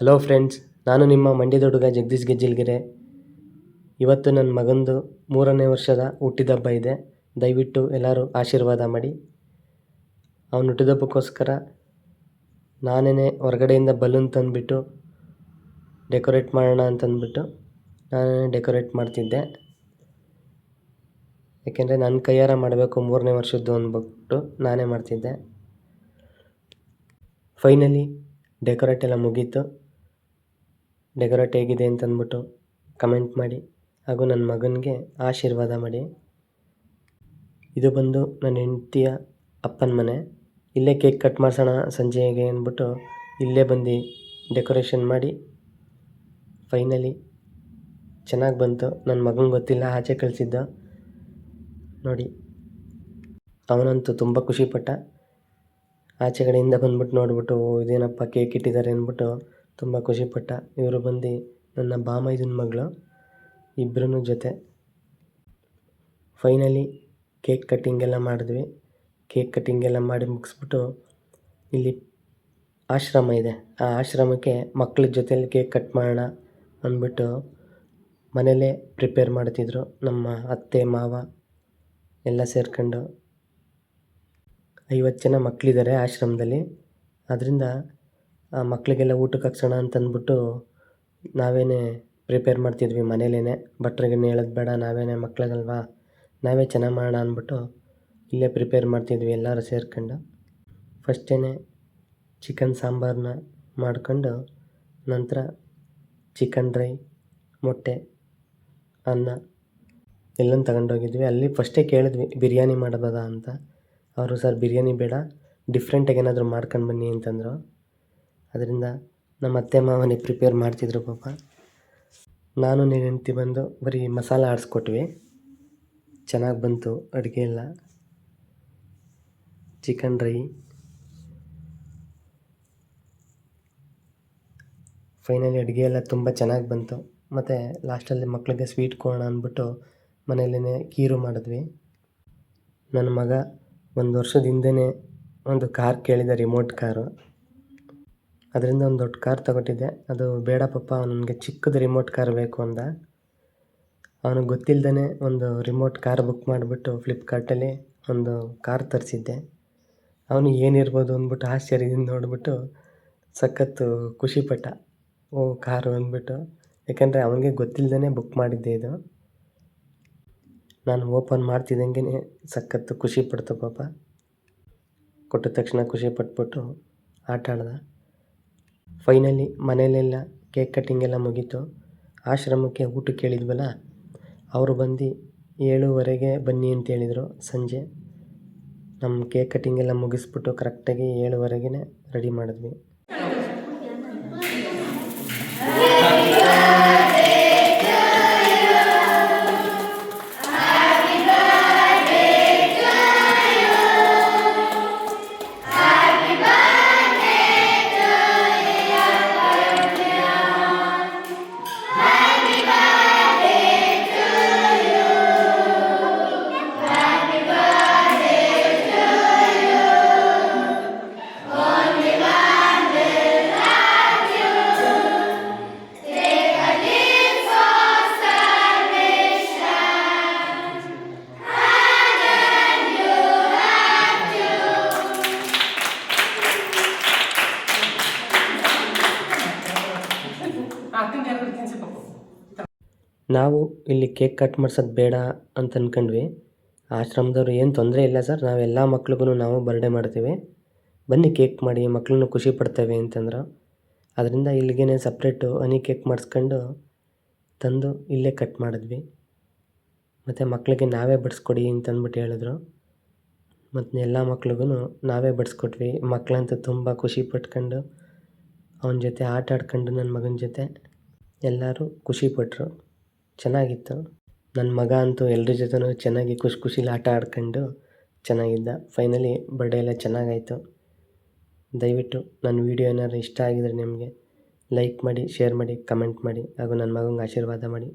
Hello friends ನಾನು ನಿಮ್ಮ ಮಂಡ್ಯದ ಹುಡುಗ ಜಗದೀಶ್ ಗೆಜ್ಜಿಲ್ಗೆರೆ. ಇವತ್ತು ನನ್ನ ಮಗಂದು ಮೂರನೇ ವರ್ಷದ ಹುಟ್ಟಿದಬ್ಬ ಇದೆ. ದಯವಿಟ್ಟು ಎಲ್ಲರೂ ಆಶೀರ್ವಾದ ಮಾಡಿ. ಅವನು ಹುಟ್ಟಿದಬ್ಬಕ್ಕೋಸ್ಕರ ನಾನೇ ಹೊರಗಡೆಯಿಂದ ಬಲೂನ್ ತಂದುಬಿಟ್ಟು ಡೆಕೋರೇಟ್ ಮಾಡೋಣ ಅಂತಂದ್ಬಿಟ್ಟು ನಾನೇ ಡೆಕೋರೇಟ್ ಮಾಡ್ತಿದ್ದೆ. ಯಾಕೆಂದರೆ ನನ್ನ ಕೈಯಾರ ಮಾಡಬೇಕು ಮೂರನೇ ವರ್ಷದ್ದು ಅಂದ್ಬಿಟ್ಟು ನಾನೇ ಮಾಡ್ತಿದ್ದೆ. ಫೈನಲಿ ಡೆಕೋರೇಟ್ ಎಲ್ಲ ಮುಗೀತು. ಡೆಕೋರೇಟ್ ಹೇಗಿದೆ ಅಂತಂದ್ಬಿಟ್ಟು ಕಮೆಂಟ್ ಮಾಡಿ ಹಾಗೂ ನನ್ನ ಮಗನಿಗೆ ಆಶೀರ್ವಾದ ಮಾಡಿ. ಇದು ಬಂದು ನನ್ನ ಹೆಂಡತಿಯ ಅಪ್ಪನ ಮನೆ. ಇಲ್ಲೇ ಕೇಕ್ ಕಟ್ ಮಾಡಿಸೋಣ ಸಂಜೆಗೆ ಅಂದ್ಬಿಟ್ಟು ಇಲ್ಲೇ ಬಂದು ಡೆಕೋರೇಷನ್ ಮಾಡಿ. ಫೈನಲಿ ಚೆನ್ನಾಗಿ ಬಂತು. ನನ್ನ ಮಗನಿಗೆ ಗೊತ್ತಿಲ್ಲ ಆಚೆ ಕಳಿಸಿದ್ದ. ನೋಡಿ, ಅವನಂತೂ ತುಂಬ ಖುಷಿಪಟ್ಟ. ಆಚೆ ಕಡೆಯಿಂದ ಬಂದ್ಬಿಟ್ಟು ನೋಡ್ಬಿಟ್ಟು ಇದೇನಪ್ಪ ಕೇಕ್ ಇಟ್ಟಿದ್ದಾರೆ ಅಂದ್ಬಿಟ್ಟು ತುಂಬ ಖುಷಿಪಟ್ಟ ಇವರು ಬಂದು ನನ್ನ ಬಾಮೈದಿನ ಮಗಳು ಇಬ್ಬರೂ ಜೊತೆ ಫೈನಲಿ ಕೇಕ್ ಕಟ್ಟಿಂಗೆಲ್ಲ ಮಾಡಿದ್ವಿ. ಕೇಕ್ ಕಟ್ಟಿಂಗೆಲ್ಲ ಮಾಡಿ ಮುಗಿಸ್ಬಿಟ್ಟು ಇಲ್ಲಿ ಆಶ್ರಮ ಇದೆ. ಆ ಆಶ್ರಮಕ್ಕೆ ಮಕ್ಳ ಜೊತೇಲಿ ಕೇಕ್ ಕಟ್ ಮಾಡೋಣ ಅಂದ್ಬಿಟ್ಟು ಮನೇಲೇ ಪ್ರಿಪೇರ್ ಮಾಡ್ತಿದ್ರು. ನಮ್ಮ ಅತ್ತೆ, ಮಾವ ಎಲ್ಲ ಸೇರ್ಕೊಂಡು ಐವತ್ತು ಜನ ಮಕ್ಕಳಿದ್ದಾರೆ ಆಶ್ರಮದಲ್ಲಿ. ಅದರಿಂದ ಮಕ್ಕಳಿಗೆಲ್ಲ ಊಟಕ್ಕೆ ಹಾಕ್ಸೋಣ ಅಂತಂದ್ಬಿಟ್ಟು ನಾವೇನೇ ಪ್ರಿಪೇರ್ ಮಾಡ್ತಿದ್ವಿ ಮನೇಲೇ ಭಟ್ರಿಗೇನು ಹೇಳೋದು ಬೇಡ, ನಾವೇನೇ ಮಕ್ಳಿಗಲ್ವಾ, ನಾವೇ ಚೆನ್ನಾಗಿ ಮಾಡೋಣ ಅಂದ್ಬಿಟ್ಟು ಇಲ್ಲೇ ಪ್ರಿಪೇರ್ ಮಾಡ್ತಿದ್ವಿ ಎಲ್ಲರೂ ಸೇರ್ಕೊಂಡು. ಫಸ್ಟೇ ಚಿಕನ್ ಸಾಂಬಾರನ್ನ ಮಾಡ್ಕೊಂಡು ನಂತರ ಚಿಕನ್ ಡ್ರೈ, ಮೊಟ್ಟೆ, ಅನ್ನ ಎಲ್ಲನೂ ತಗೊಂಡೋಗಿದ್ವಿ. ಅಲ್ಲಿ ಫಸ್ಟೇ ಕೇಳಿದ್ವಿ, ಬಿರಿಯಾನಿ ಮಾಡ್ಬೋದಾ? ಅಂತ. ಅವರು, ಸರ್, ಬಿರಿಯಾನಿ ಬೇಡ ಡಿಫ್ರೆಂಟಾಗಿ ಏನಾದರೂ ಮಾಡ್ಕೊಂಡು ಬನ್ನಿ ಅಂತಂದರು. ಅದರಿಂದ ನಮ್ಮ ಅತ್ತೆ ಮಾವನೇ ಪ್ರಿಪೇರ್ ಮಾಡ್ತಿದ್ರು ಪಾಪ. ನಾನು ನನ್ನ ಬಂದು ಬರೀ ಮಸಾಲ ಆಡಿಸ್ಕೊಟ್ವಿ. ಚೆನ್ನಾಗಿ ಬಂತು ಅಡುಗೆ ಎಲ್ಲ. ಚಿಕನ್ ಡ್ರೈ ಫೈನಲಿ ಅಡುಗೆ ಎಲ್ಲ ತುಂಬ ಚೆನ್ನಾಗಿ ಬಂತು. ಮತ್ತು ಲಾಸ್ಟಲ್ಲಿ ಮಕ್ಕಳಿಗೆ ಸ್ವೀಟ್ ಕೊಡೋಣ ಅಂದ್ಬಿಟ್ಟು ಮನೆಯಲ್ಲೇ ಕೀರು ಮಾಡಿದ್ವಿ. ನನ್ನ ಮಗ ಒಂದು ವರ್ಷದಿಂದನೇ ಒಂದು ಕಾರ್ ಕೇಳಿದ ರಿಮೋಟ್ ಕಾರು ಅದರಿಂದ ಒಂದು ದೊಡ್ಡ ಕಾರ್ ತಗೊಟ್ಟಿದ್ದೆ ಅದು ಬೇಡ ಪಪ್ಪ ನನಗೆ ಚಿಕ್ಕದು ರಿಮೋಟ್ ಕಾರ್ ಬೇಕು ಅಂದ. ಅವನಿಗೆ ಗೊತ್ತಿಲ್ಲದೇ ಒಂದು ರಿಮೋಟ್ ಕಾರ್ ಬುಕ್ ಮಾಡಿಬಿಟ್ಟು ಫ್ಲಿಪ್ಕಾರ್ಟಲ್ಲಿ ಒಂದು ಕಾರ್ ತರಿಸಿದ್ದೆ. ಅವನು ಏನಿರ್ಬೋದು ಅಂದ್ಬಿಟ್ಟು ಆಶ್ಚರ್ಯದಿಂದ ನೋಡಿಬಿಟ್ಟು ಸಖತ್ತು ಖುಷಿಪಟ್ಟ. ಓ ಕಾರು ಅಂದ್ಬಿಟ್ಟು. ಯಾಕೆಂದರೆ ಅವನಿಗೆ ಗೊತ್ತಿಲ್ಲದೇ ಬುಕ್ ಮಾಡಿದ್ದೆ ಇದು. ನಾನು ಓಪನ್ ಮಾಡ್ತಿದ್ದಂಗೆ ಸಖತ್ತು ಖುಷಿ ಪಡ್ತು ಪಾಪ. ಕೊಟ್ಟ ತಕ್ಷಣ ಖುಷಿ ಪಟ್ಬಿಟ್ಟು ಆಟ ಆಡ್ದ. ಫೈನಲಿ ಮನೆಯಲ್ಲೆಲ್ಲ ಕೇಕ್ ಕಟ್ಟಿಂಗ್ ಎಲ್ಲ ಮುಗೀತು. ಆಶ್ರಮಕ್ಕೆ ಊಟಕ್ಕೆ ಹೇಳಿದ್ವಲ್ಲ ಅವರು ಬಂದು ಏಳುವರೆಗೆ ಬನ್ನಿ ಅಂತ ಹೇಳಿದರು ಸಂಜೆ. ನಮ್ಮ ಕೇಕ್ ಕಟ್ಟಿಂಗ್ ಎಲ್ಲ ಮುಗಿಸ್ಬಿಟ್ಟು ಕರೆಕ್ಟಾಗಿ ಏಳುವರೆಗೆ ರೆಡಿ ಮಾಡಿದ್ವಿ. ನಾವು ಇಲ್ಲಿ ಕೇಕ್ ಕಟ್ ಮಾಡ್ಸೋದು ಬೇಡ ಅಂತ ಅಂದ್ಕೊಂಡ್ವಿ ಆಶ್ರಮದವ್ರು ಏನು ತೊಂದರೆ ಇಲ್ಲ ಸರ್. ನಾವೆಲ್ಲ ಮಕ್ಳಿಗೂ ನಾವು ಬರ್ಡೇ ಮಾಡ್ತೀವಿ. ಬನ್ನಿ ಕೇಕ್ ಮಾಡಿ ಮಕ್ಕಳನ್ನು ಖುಷಿ ಪಡ್ತೇವೆ ಅಂತಂದರು. ಅದರಿಂದ ಇಲ್ಲಿಗೇನೆ ಸಪ್ರೇಟು ಹನಿ ಕೇಕ್ ಮಾಡಿಸ್ಕೊಂಡು ತಂದು ಇಲ್ಲೇ ಕಟ್ ಮಾಡಿದ್ವಿ. ಮತ್ತು ಮಕ್ಕಳಿಗೆ ನಾವೇ ಬಡಿಸ್ಕೊಡಿ ಅಂತಂದ್ಬಿಟ್ಟು ಹೇಳಿದ್ರು. ಮತ್ತು ಎಲ್ಲ ಮಕ್ಳಿಗೂ ನಾವೇ ಬಡಿಸ್ಕೊಟ್ವಿ. ಮಕ್ಕಳಂತೂ ತುಂಬ ಖುಷಿ ಪಟ್ಕೊಂಡು ಅವನ ಜೊತೆ ಆಟ ಆಡ್ಕೊಂಡು ನನ್ನ ಮಗನ ಜೊತೆ. ಎಲ್ಲರೂ ಖುಷಿಪಟ್ಟರು ಚೆನ್ನಾಗಿತ್ತು. ನನ್ನ ಮಗ ಅಂತೂ ಎಲ್ಲರ ಜೊತೆನೂ ಚೆನ್ನಾಗಿ ಖುಷಿ ಖುಷಿಲಿ ಆಟ ಆಡ್ಕೊಂಡು ಚೆನ್ನಾಗಿದ್ದ. ಫೈನಲಿ ಬರ್ಡೇ ಎಲ್ಲ ಚೆನ್ನಾಗಾಯಿತು. ದಯವಿಟ್ಟು ನನ್ನ ವೀಡಿಯೋ ಏನಾದ್ರು ಇಷ್ಟ ಆಗಿದ್ರೆ ನಿಮಗೆ ಲೈಕ್ ಮಾಡಿ ಶೇರ್ ಮಾಡಿ ಕಮೆಂಟ್ ಮಾಡಿ, ಹಾಗೂ ನನ್ನ ಮಗಂಗೆ ಆಶೀರ್ವಾದ ಮಾಡಿ.